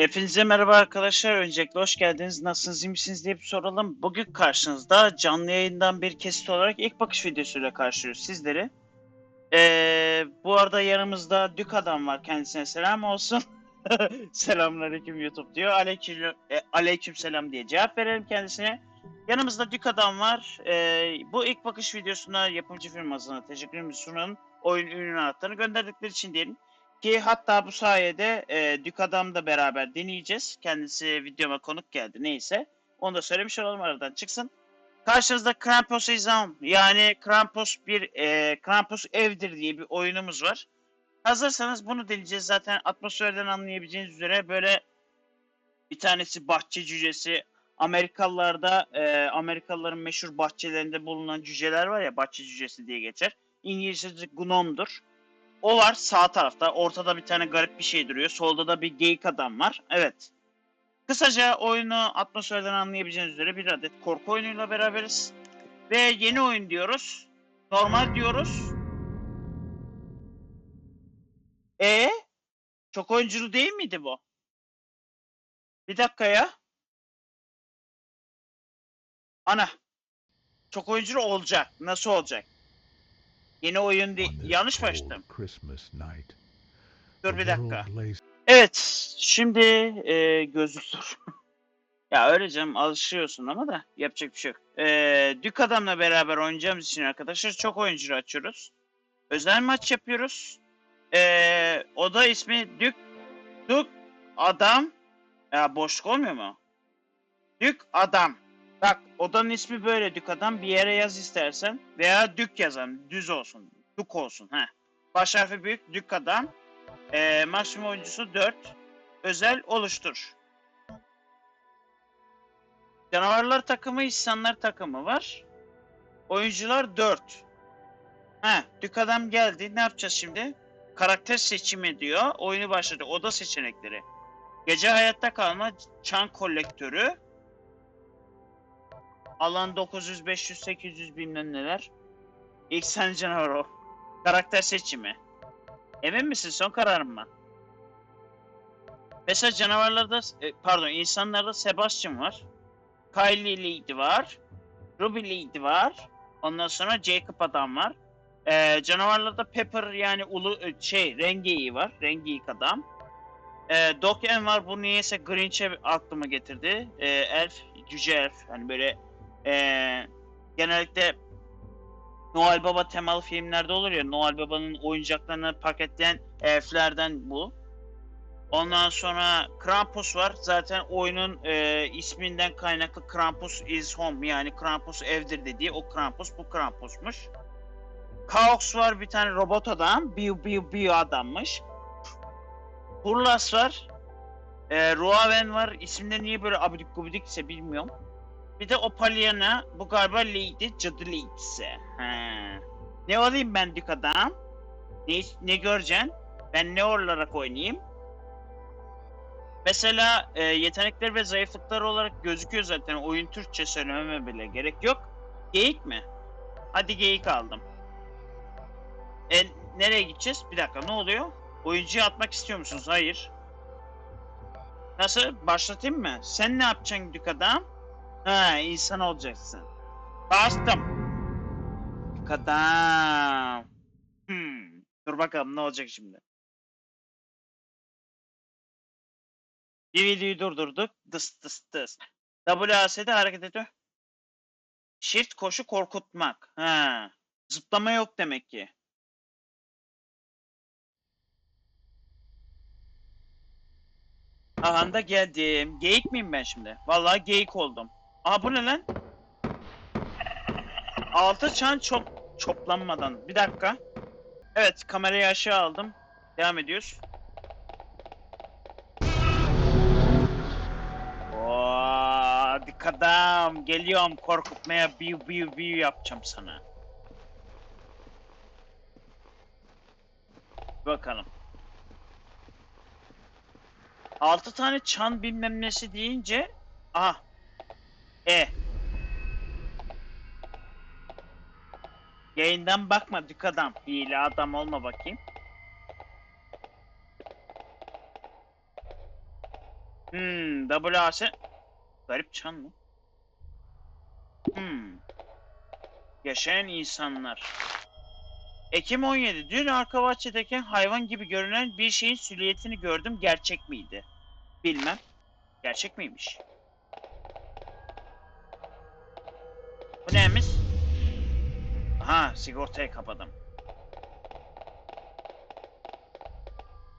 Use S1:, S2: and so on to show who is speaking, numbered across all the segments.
S1: Hepinize merhaba arkadaşlar. Öncelikle hoş geldiniz. Nasılsınız, iyi misiniz diye bir soralım. Bugün karşınızda canlı yayından bir kesit olarak ilk bakış videosuyla karşılıyoruz sizleri. Ee, bu arada yanımızda Dük Adam var. Kendisine selam olsun. Selamünaleyküm YouTube diyor. Aleyküm, e, aleyküm selam diye cevap verelim kendisine. Yanımızda Dük Adam var. Ee, bu ilk bakış videosuna yapımcı firmasına teşekkürümüzü sunalım. Oyun ürün anahtarını gönderdikleri için diyelim. Ki hatta bu sayede e, Dük Adam'da beraber deneyeceğiz. Kendisi videoma konuk geldi neyse. Onu da söylemiş olalım aradan çıksın. Karşınızda Krampus Exam yani Krampus bir e, Krampus evdir diye bir oyunumuz var. Hazırsanız bunu deneyeceğiz. Zaten atmosferden anlayabileceğiniz üzere böyle bir tanesi bahçe cücesi. Amerikalılarda e, Amerikalıların meşhur bahçelerinde bulunan cüceler var ya bahçe cücesi diye geçer. İngilizcesi gnomdur. O var sağ tarafta. Ortada bir tane garip bir şey duruyor. Solda da bir geyik adam var. Evet. Kısaca oyunu atmosferden anlayabileceğiniz üzere bir adet korku oyunuyla beraberiz. Ve yeni oyun diyoruz. Normal diyoruz. E çok oyunculu değil miydi bu? Bir dakika ya. Ana. Çok oyunculu olacak. Nasıl olacak? Yeni oyun değil. Yanlış mı açtım? Dur bir dakika. Evet, şimdi e, gözlük sor. ya öyle canım alışıyorsun ama da yapacak bir şey yok. E, Dük Adam'la beraber oynayacağımız için arkadaşlar çok oyuncu açıyoruz. Özel maç yapıyoruz. E, o da ismi Dük Dük Adam. Ya boşluk olmuyor mu? Dük Adam. Bak odanın ismi böyle Dük Adam. Bir yere yaz istersen. Veya Dük yazalım. Düz olsun. Dük olsun. Heh. Baş harfi büyük Dük Adam. Ee, maksimum oyuncusu 4. Özel oluştur. Canavarlar takımı, insanlar takımı var. Oyuncular 4. Ha, Dük adam geldi. Ne yapacağız şimdi? Karakter seçimi diyor. Oyunu başladı. Oda seçenekleri. Gece hayatta kalma, çan kolektörü. Alan 900, 500, 800 bilmem neler. İlk sen canavar o. Karakter seçimi. Emin misin son kararın mı? Mesela canavarlarda, e, pardon insanlarda Sebastian var. Kylie Lady var. Ruby Lady var. Ondan sonra Jacob adam var. Ee, canavarlarda Pepper yani ulu e, şey Rengeyi var. Rengeyik adam. Ee, Doc En var. Bu niyeyse Grinch'e aklıma getirdi. Ee, elf, cüce elf. Hani böyle ee, genellikle Noel Baba temalı filmlerde olur ya Noel Baba'nın oyuncaklarını paketleyen elflerden bu. Ondan sonra Krampus var. Zaten oyunun e, isminden kaynaklı Krampus is home yani Krampus evdir dediği o Krampus bu Krampus'muş. Kaox var bir tane robot adam. Biu biu biu adammış. Hurlas var. E, Ruaven var. İsimde niye böyle abidik gubidik ise bilmiyorum. Bir de Opaliana. Bu galiba Lady. Cadı Lady'si. He. Ne olayım ben Dük adam? Ne, ne göreceksin? Ben ne olarak oynayayım? Mesela e, yetenekler ve zayıflıklar olarak gözüküyor zaten. Oyun Türkçe söylememe bile gerek yok. Geyik mi? Hadi geyik aldım. E, nereye gideceğiz? Bir dakika ne oluyor? Oyuncuyu atmak istiyor musunuz? Hayır. Nasıl? Başlatayım mı? Sen ne yapacaksın Dük adam? Ha insan olacaksın. Bastım. Dük adam. Hmm. Dur bakalım ne olacak şimdi. Bir durdurduk. Dıs dıs dıs. WAS'de hareket ediyor. Shift koşu korkutmak. Ha. Zıplama yok demek ki. Aha da geldim. Geyik miyim ben şimdi? Vallahi geyik oldum. Aha bu ne lan? Altı çan çok çoplanmadan. Bir dakika. Evet kamerayı aşağı aldım. Devam ediyoruz. Oo, dik adam. Geliyorum korkutmaya biu biu biu yapacağım sana. Bakalım. Altı tane çan bilmem nesi deyince aha e Yayından bakma dük adam. Hile adam olma bakayım. Hmm, WAS. Garip çan mı? Hmm. Yaşayan insanlar. Ekim 17. Dün arka bahçedeki hayvan gibi görünen bir şeyin silüetini gördüm. Gerçek miydi? Bilmem. Gerçek miymiş? Bu neymiş? Aha sigortayı kapadım.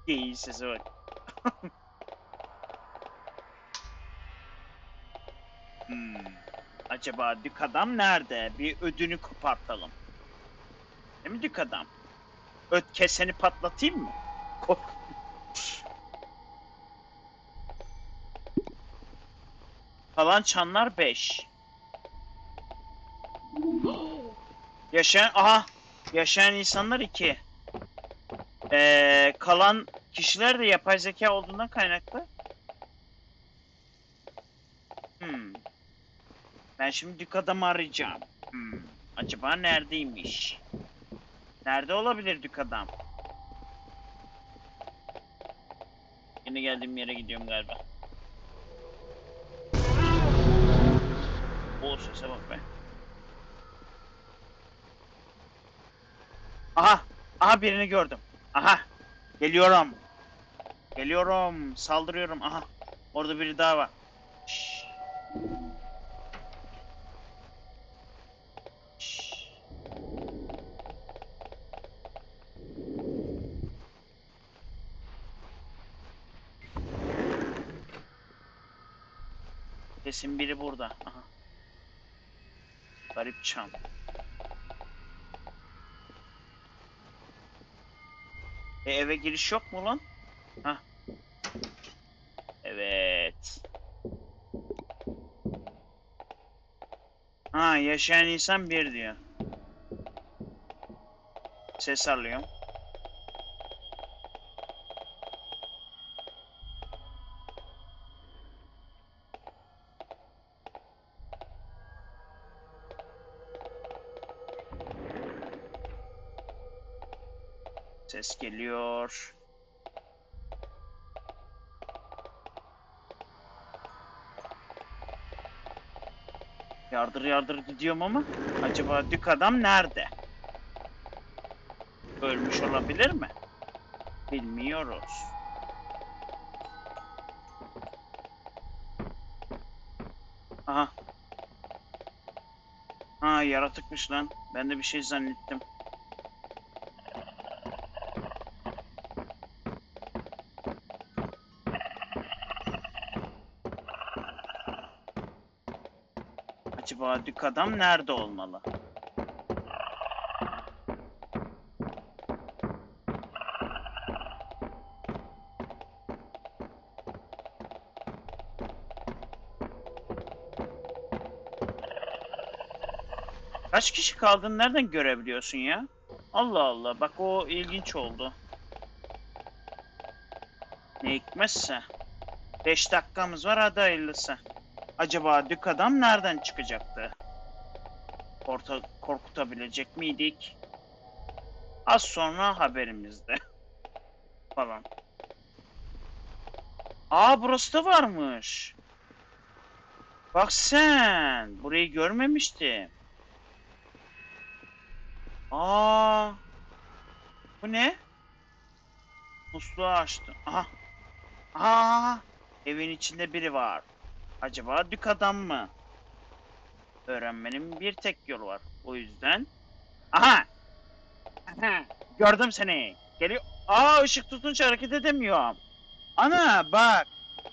S1: İyi sesi bak. hmm. Acaba dük adam nerede? Bir ödünü kopartalım. Değil mi dük adam? Öt keseni patlatayım mı? Kork. Kalan çanlar 5. Yaşayan aha yaşayan insanlar 2. Ee, kalan kişiler de yapay zeka olduğundan kaynaklı. Hmm. Ben şimdi dük adamı arayacağım. Hmm. Acaba neredeymiş? Nerede olabilir dük adam? Yine geldiğim yere gidiyorum galiba. O sese bak be. Aha! Aha birini gördüm. Aha! Geliyorum. Geliyorum. Saldırıyorum. Aha. Orada biri daha var. Şşş. Şşş. Kesin biri burada. Aha. Garip çam. E eve giriş yok mu lan? Hah. Evet. Ha yaşayan insan bir diyor. Ses alıyorum. Ses geliyor. Yardır yardır gidiyorum ama acaba dük adam nerede? Ölmüş olabilir mi? Bilmiyoruz. Aha. Ha yaratıkmış lan. Ben de bir şey zannettim. Acaba dük adam nerede olmalı? Kaç kişi kaldığını nereden görebiliyorsun ya? Allah Allah bak o ilginç oldu. Ne hikmetse. 5 dakikamız var hadi hayırlısı. Acaba dük adam nereden çıkacaktı? Orta korkutabilecek miydik? Az sonra haberimizde. Falan. Aa burası da varmış. Bak sen. Burayı görmemiştim. Aa. Bu ne? Musluğu açtım. Aha. Aa. Evin içinde biri var. Acaba dük adam mı? Öğrenmenin bir tek yolu var. O yüzden... Aha! Aha! Gördüm seni. Geliyor. Aa ışık tutunca hareket edemiyorum. Ana bak.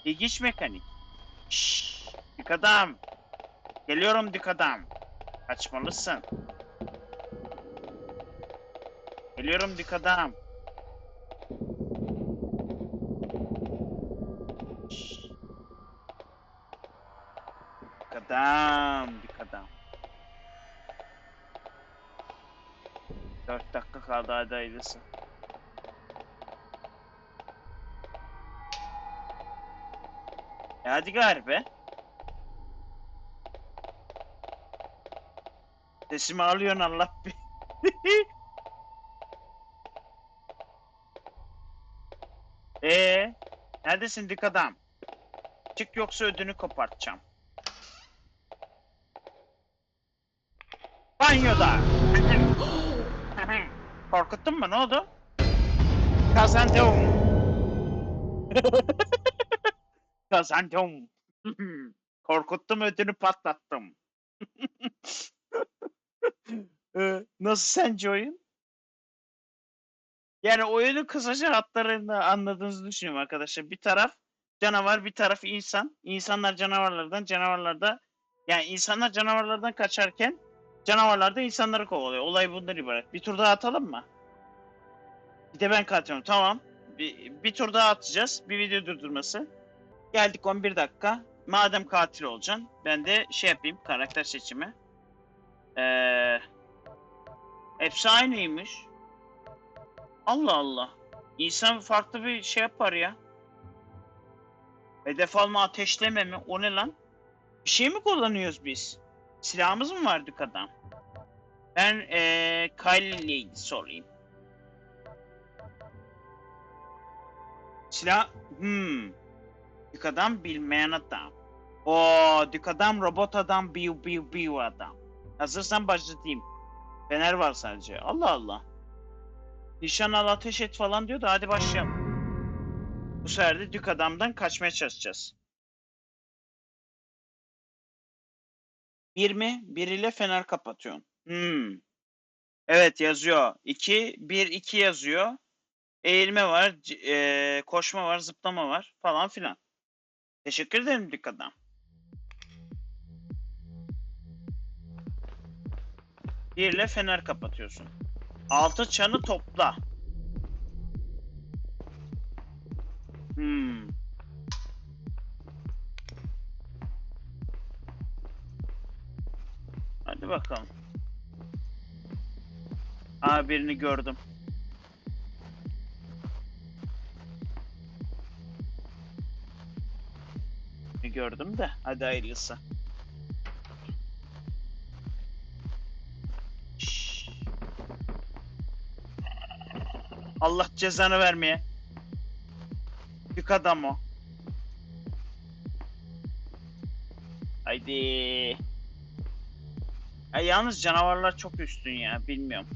S1: İlginç mekanik. Şşş. Dük adam. Geliyorum dük adam. Kaçmalısın. Geliyorum dük adam. Adam. Dük adam. Dört dakika kaldı hadi hayırlısı. E hadi gari be. Sesimi alıyorsun Allah bir. Ee, neredesin dik adam? Çık yoksa ödünü kopartacağım. Banyoda. Korkuttun mu? Ne oldu? Kazandım. Kazandım. Korkuttum ödünü patlattım. Ee, Nasıl sence oyun? Yani oyunun kısaca hatlarını anladığınızı düşünüyorum arkadaşlar. Bir taraf canavar, bir taraf insan. İnsanlar canavarlardan, canavarlar da yani insanlar canavarlardan kaçarken canavarlar da insanları kovalıyor. Olay bundan ibaret. Bir tur daha atalım mı? Bir de ben katıyorum. Tamam. Bir, bir tur daha atacağız. Bir video durdurması. Geldik 11 dakika. Madem katil olacaksın, ben de şey yapayım, karakter seçimi. Ee, hepsi aynıymış. Allah Allah. İnsan farklı bir şey yapar ya. Hedef alma, ateşleme mi? O ne lan? Bir şey mi kullanıyoruz biz? Silahımız mı var dükadan? Ben ee, ilgili sorayım. Silah... Hmm. Dük adam bilmeyen adam. O dük adam robot adam biu biu biu adam. Hazırsan başlatayım. Fener var sadece. Allah Allah. Nişan al ateş et falan diyor da hadi başlayalım. Bu sefer de dük adamdan kaçmaya çalışacağız. Bir mi? Bir ile fener kapatıyorsun. Hmm. Evet yazıyor. 2, 1, 2 yazıyor. Eğilme var, eee, koşma var, zıplama var falan filan. Teşekkür ederim dük adam. Bir ile fener kapatıyorsun. Altı çanı topla. Hmm. Hadi bakalım. Aa birini gördüm. Gördüm de hadi hayırlısı. Allah cezanı vermeye. Büyük adam o. Haydi. Ya yalnız canavarlar çok üstün ya bilmiyorum.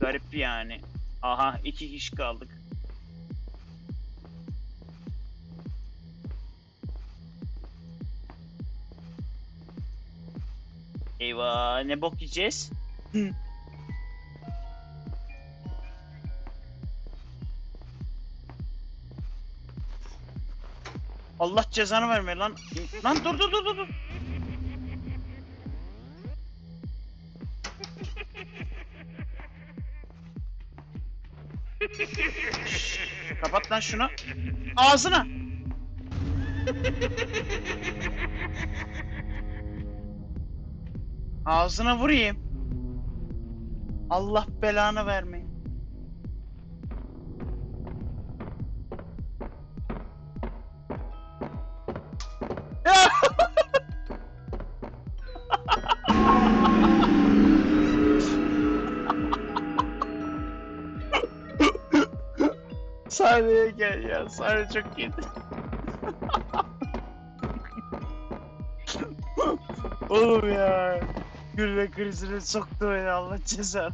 S1: Garip yani. Aha iki kişi kaldık. Eyvah ne bok yiyeceğiz? Allah cezanı verme lan. Lan dur dur dur dur. Kapat lan şunu. Ağzına. Ağzına vurayım. Allah belanı vermeyin. Sahneye gel ya. Sahne çok iyiydi. Oğlum ya. Gülme krizine soktu beni Allah cezanı.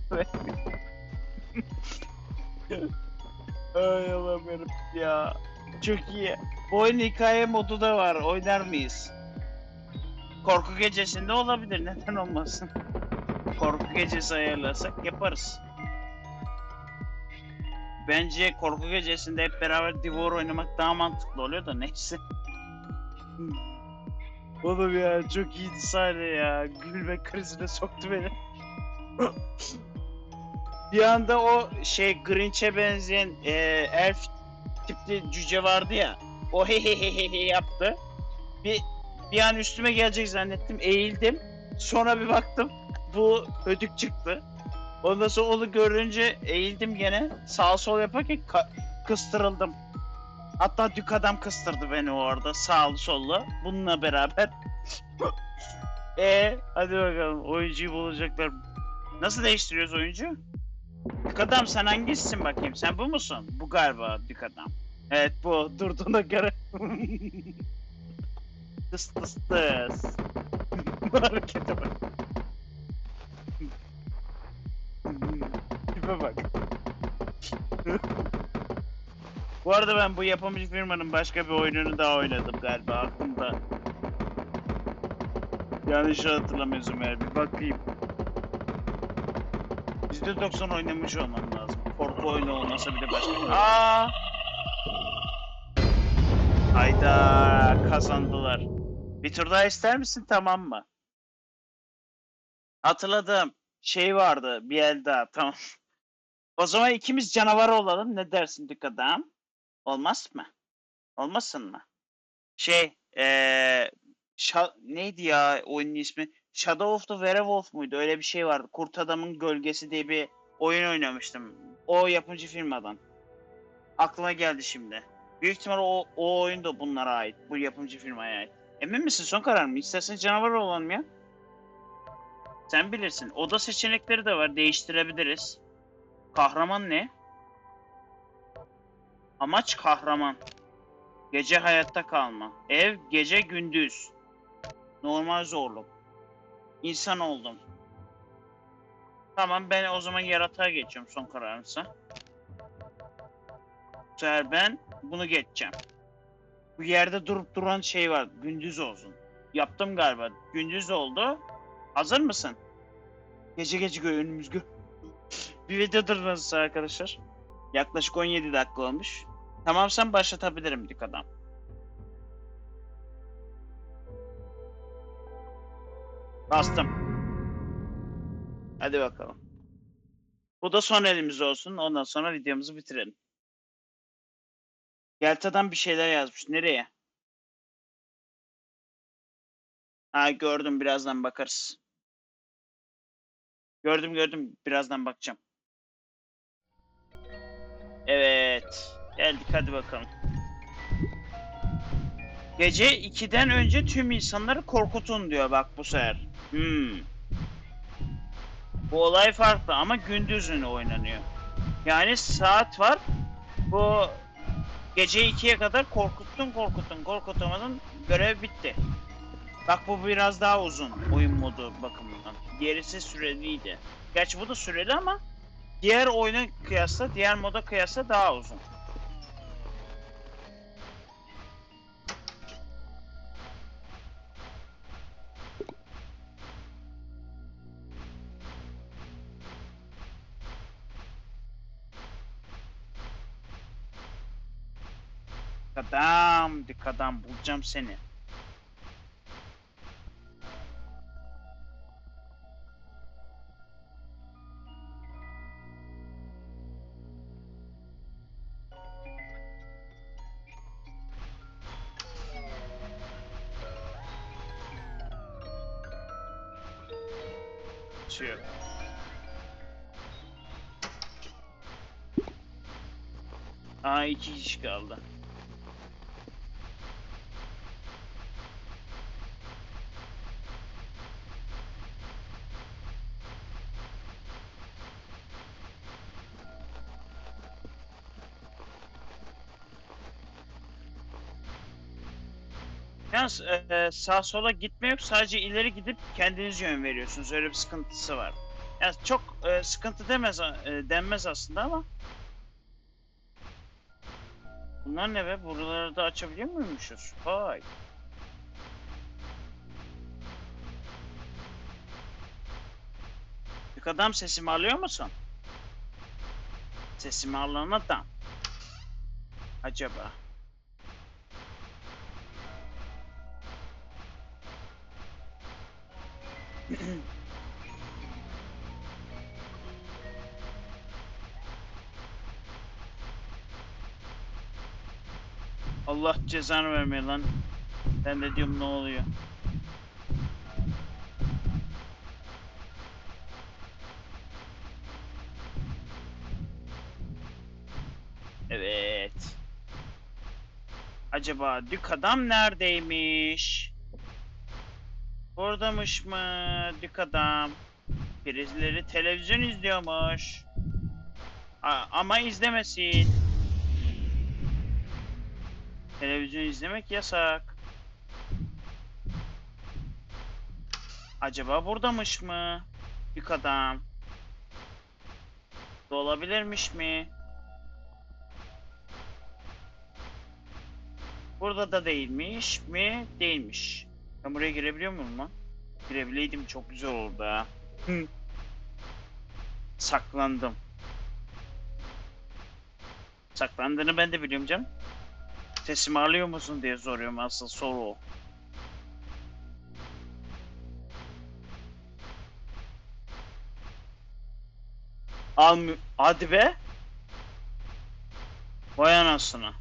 S1: Ay Allah'ım yarabbim ya. Çok iyi. Bu oyun hikaye modu da var. Oynar mıyız? Korku gecesinde olabilir. Neden olmasın? Korku gecesi ayarlarsak yaparız. Bence korku gecesinde hep beraber Divor oynamak daha mantıklı oluyor da neyse. Oğlum ya çok iyiydi sahne ya. Gülme krizine soktu beni. bir anda o şey Grinch'e benzeyen e, elf tipli cüce vardı ya. O hehehehe yaptı. Bir bir an üstüme gelecek zannettim. Eğildim. Sonra bir baktım. Bu ödük çıktı. Ondan sonra onu görünce eğildim gene. Sağ sol yaparken kıstırıldım. Hatta dük adam kıstırdı beni orada sağlı sollu. Bununla beraber. e hadi bakalım oyuncuyu bulacaklar. Nasıl değiştiriyoruz oyuncu? Dük adam sen hangisisin bakayım? Sen bu musun? Bu galiba dük adam. Evet bu durduğuna göre. tıs tıs tıs. Harekete bak. Tipe bak. bu arada ben bu yapımcı firmanın başka bir oyununu daha oynadım galiba aklımda. Yanlış hatırlamıyorsam eğer bir bakayım. %90 oynamış olmam lazım. Korku oyunu olmasa bile başka. Aa! Hayda kazandılar. Bir tur daha ister misin tamam mı? Hatırladım. Şey vardı bir el daha tamam. O zaman ikimiz canavar olalım. Ne dersin dük adam? Olmaz mı? Olmasın mı? Şey Şa- neydi ya oyunun ismi? Shadow of the Werewolf muydu? Öyle bir şey vardı. Kurt Adam'ın Gölgesi diye bir oyun oynamıştım. O yapımcı firmadan. Aklıma geldi şimdi. Büyük ihtimal o, o oyun da bunlara ait. Bu yapımcı firmaya ait. Emin misin? Son karar mı? İstersen canavar olalım ya. Sen bilirsin. Oda seçenekleri de var. Değiştirebiliriz. Kahraman ne? Amaç kahraman. Gece hayatta kalma. Ev gece gündüz. Normal zorluk. İnsan oldum. Tamam ben o zaman yaratığa geçiyorum son kararımsa. Bu sefer ben bunu geçeceğim. Bu yerde durup duran şey var. Gündüz olsun. Yaptım galiba. Gündüz oldu. Hazır mısın? Gece gece önümüz gö. Bir videodur nasıl arkadaşlar? Yaklaşık 17 dakika olmuş. Tamam sen başlatabilirim dik adam. Bastım. Hadi bakalım. Bu da son elimiz olsun. Ondan sonra videomuzu bitirelim. Gelta'dan bir şeyler yazmış. Nereye? Ha gördüm. Birazdan bakarız. Gördüm gördüm. Birazdan bakacağım. Evet. Geldik hadi bakalım. Gece 2'den önce tüm insanları korkutun diyor bak bu sefer. Hmm. Bu olay farklı ama gündüzün oynanıyor. Yani saat var. Bu gece 2'ye kadar korkuttun korkuttun korkutamadın görev bitti. Bak bu biraz daha uzun oyun modu bakımından. Gerisi süreliydi. Gerçi bu da süreli ama diğer oyuna kıyasla diğer moda kıyasla daha uzun. Adam, dik adam bulacağım seni. İki kişi kaldı. Yalnız e, sağ sola gitme yok. Sadece ileri gidip kendiniz yön veriyorsunuz. Öyle bir sıkıntısı var. Yani çok e, sıkıntı demez e, denmez aslında ama. Bunlar ne be? Buraları da açabiliyor muymuşuz? Vay. Bir adam sesimi alıyor musun? Sesimi alan adam. Acaba? Allah cezanı vermeye lan. Ben de diyorum ne oluyor. Evet. Acaba dük adam neredeymiş? Buradamış mı dük adam? Birileri televizyon izliyormuş. A- ama izlemesin. Televizyon izlemek yasak. Acaba buradamış mı? Bir adam. Da olabilirmiş mi? Burada da değilmiş mi? Değilmiş. Ben buraya girebiliyor muyum lan? Girebileydim çok güzel oldu. Saklandım. Saklandığını ben de biliyorum canım. Sesimi alıyor musun diye soruyorum asıl soru o. Almı... Hadi be. Vay anasını.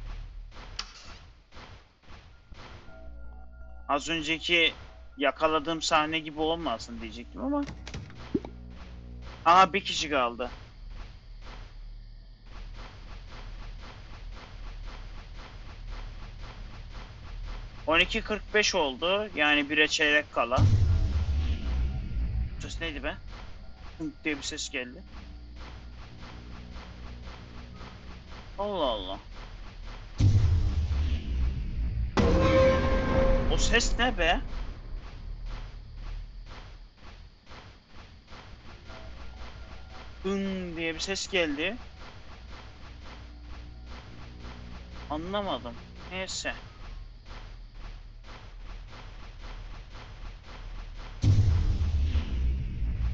S1: Az önceki yakaladığım sahne gibi olmasın diyecektim ama. Aha bir kişi kaldı. On iki kırk beş oldu. Yani bire çeyrek kala. Ses neydi be? Hınk diye bir ses geldi. Allah Allah. O ses ne be? Hın diye bir ses geldi. Anlamadım. Neyse.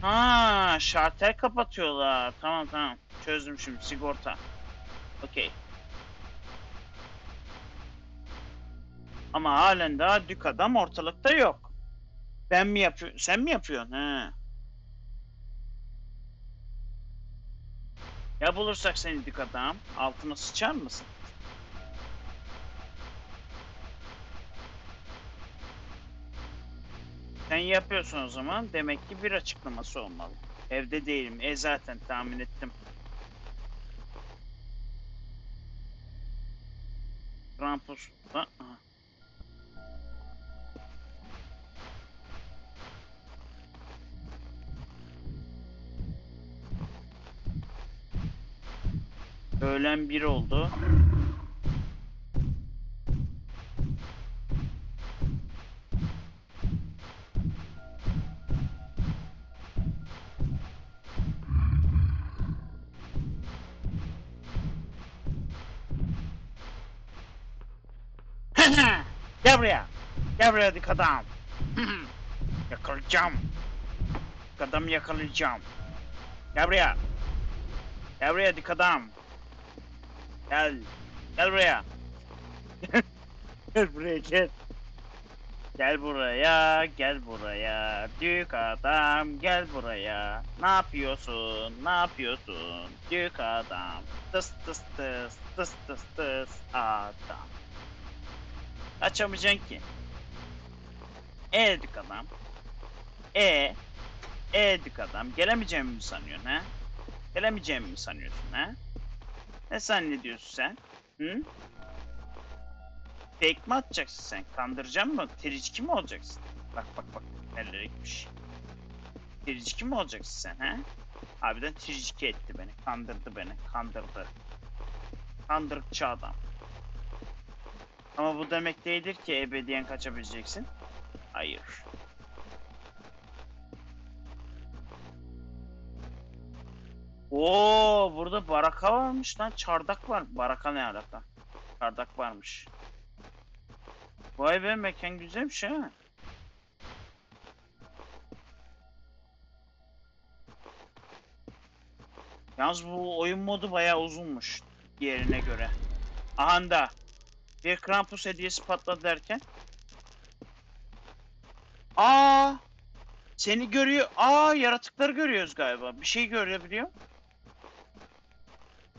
S1: Ha, şartel kapatıyorlar. Tamam tamam. Çözdüm şimdi sigorta. Okey. Ama halen daha dük adam ortalıkta yok. Ben mi yapıyorum? Sen mi yapıyorsun? He. Ya bulursak seni dük adam, altına sıçar mısın? Sen yapıyorsun o zaman. Demek ki bir açıklaması olmalı. Evde değilim. E zaten tahmin ettim. Krampus. Öğlen bir oldu. Buraya. Gel buraya dik adam. yakalayacağım. Dik adam yakalayacağım. Gel buraya. Gel buraya dik adam. Gel. Gel buraya. gel buraya gel. Gel buraya, gel buraya. Dük adam, gel buraya. Ne yapıyorsun? Ne yapıyorsun? Dük adam. Tıs tıs tıs, tıs tıs tıs adam. Açamayacaksın ki. E dük adam. E. E dük adam. Gelemeyeceğimi mi sanıyorsun ha? Gelemeyeceğimi mi sanıyorsun ha? Ne zannediyorsun sen? Hı? Fake mi atacaksın sen? Kandıracaksın mı? Tiriciki mi olacaksın? Bak bak bak. Nerelere gitmiş. Tiriciki mi olacaksın sen ha? Harbiden tiriciki etti beni. Kandırdı beni. Kandırdı. Kandırıkçı adam. Ama bu demek değildir ki ebediyen kaçabileceksin. Hayır. Oo, burada baraka varmış lan. Çardak var. Baraka ne alaka? Çardak varmış. Vay be mekan güzelmiş ha. Yalnız bu oyun modu bayağı uzunmuş diğerine göre. Ahanda. Bir Krampus hediyesi patladı derken. Aa! Seni görüyor. Aa yaratıkları görüyoruz galiba. Bir şey görebiliyor.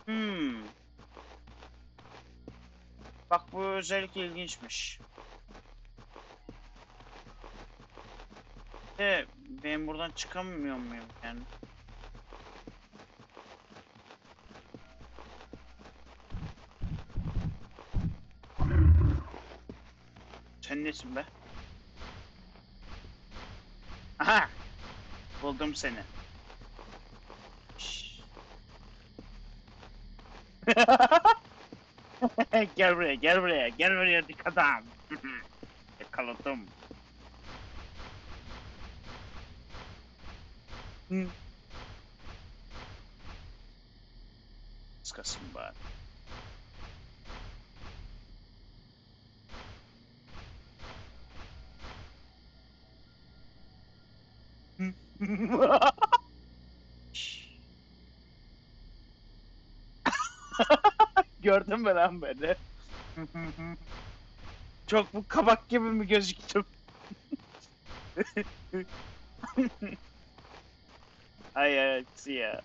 S1: Hmm. Bak bu özellik ilginçmiş. De ben buradan çıkamıyor muyum yani? Sen nesin be? Aha! Buldum seni. Gel buraya, gel buraya, gel buraya dik adam. Yakaladım. Hı. Mü lan beni? Çok bu kabak gibi mi gözüktüm? Ay ya.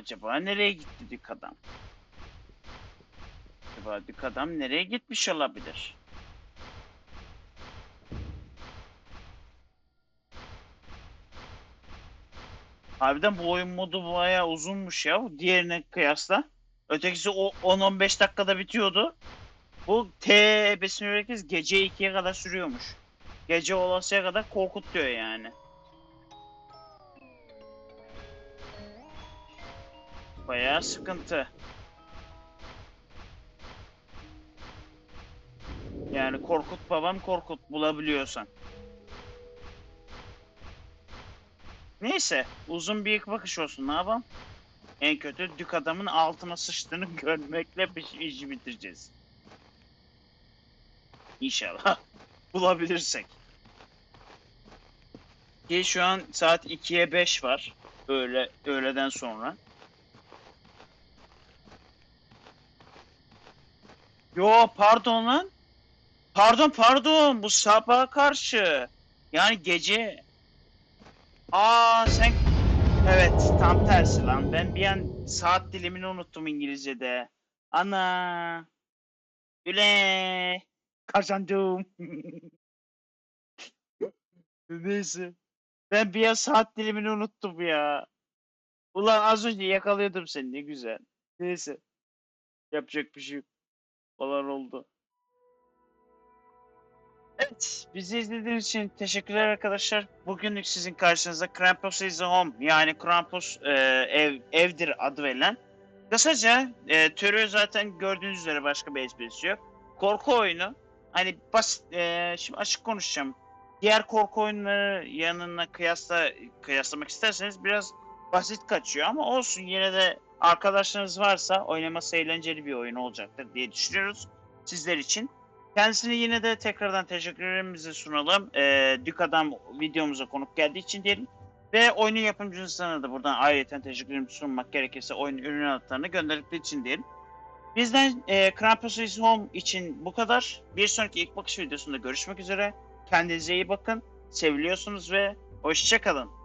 S1: Acaba nereye gitti dük adam? Acaba dük adam nereye gitmiş olabilir? Harbiden bu oyun modu bayağı uzunmuş ya diğerine kıyasla. Ötekisi o 10-15 dakikada bitiyordu. Bu T herkes gece 2'ye kadar sürüyormuş. Gece olasıya kadar korkutuyor yani. Bayağı sıkıntı. Yani korkut babam korkut bulabiliyorsan. Neyse uzun bir bakış olsun ne yapalım. En kötü dük adamın altına sıçtığını görmekle bir işi bitireceğiz. İnşallah bulabilirsek. Ki şu an saat 2'ye 5 var. Öğle, öğleden sonra. Yo pardon lan. Pardon pardon bu sabaha karşı. Yani gece. Aa sen Evet tam tersi lan. Ben bir an saat dilimini unuttum İngilizce'de. Ana. Güle. Kazandım. Neyse. Ben bir an saat dilimini unuttum ya. Ulan az önce yakalıyordum seni ne güzel. Neyse. Yapacak bir şey yok. Olan oldu. Evet, bizi izlediğiniz için teşekkürler arkadaşlar. Bugünlük sizin karşınızda Krampus is home yani Krampus e, ev evdir adı verilen. Kısaca e, türü zaten gördüğünüz üzere başka bir esprisi yok. Korku oyunu. Hani basit, e, şimdi açık konuşacağım. Diğer korku oyunları yanına kıyasla kıyaslamak isterseniz biraz basit kaçıyor ama olsun yine de arkadaşlarınız varsa oynaması eğlenceli bir oyun olacaktır diye düşünüyoruz sizler için. Kendisine yine de tekrardan teşekkürlerimizi sunalım. Ee, Dük Adam videomuza konuk geldiği için diyelim. Ve oyunun yapımcısına da buradan ayrıca teşekkürlerimizi sunmak gerekirse oyunun ürün alıtlarını gönderdikleri için diyelim. Bizden e, Krampus is Home için bu kadar. Bir sonraki ilk bakış videosunda görüşmek üzere. Kendinize iyi bakın. Seviliyorsunuz ve hoşçakalın.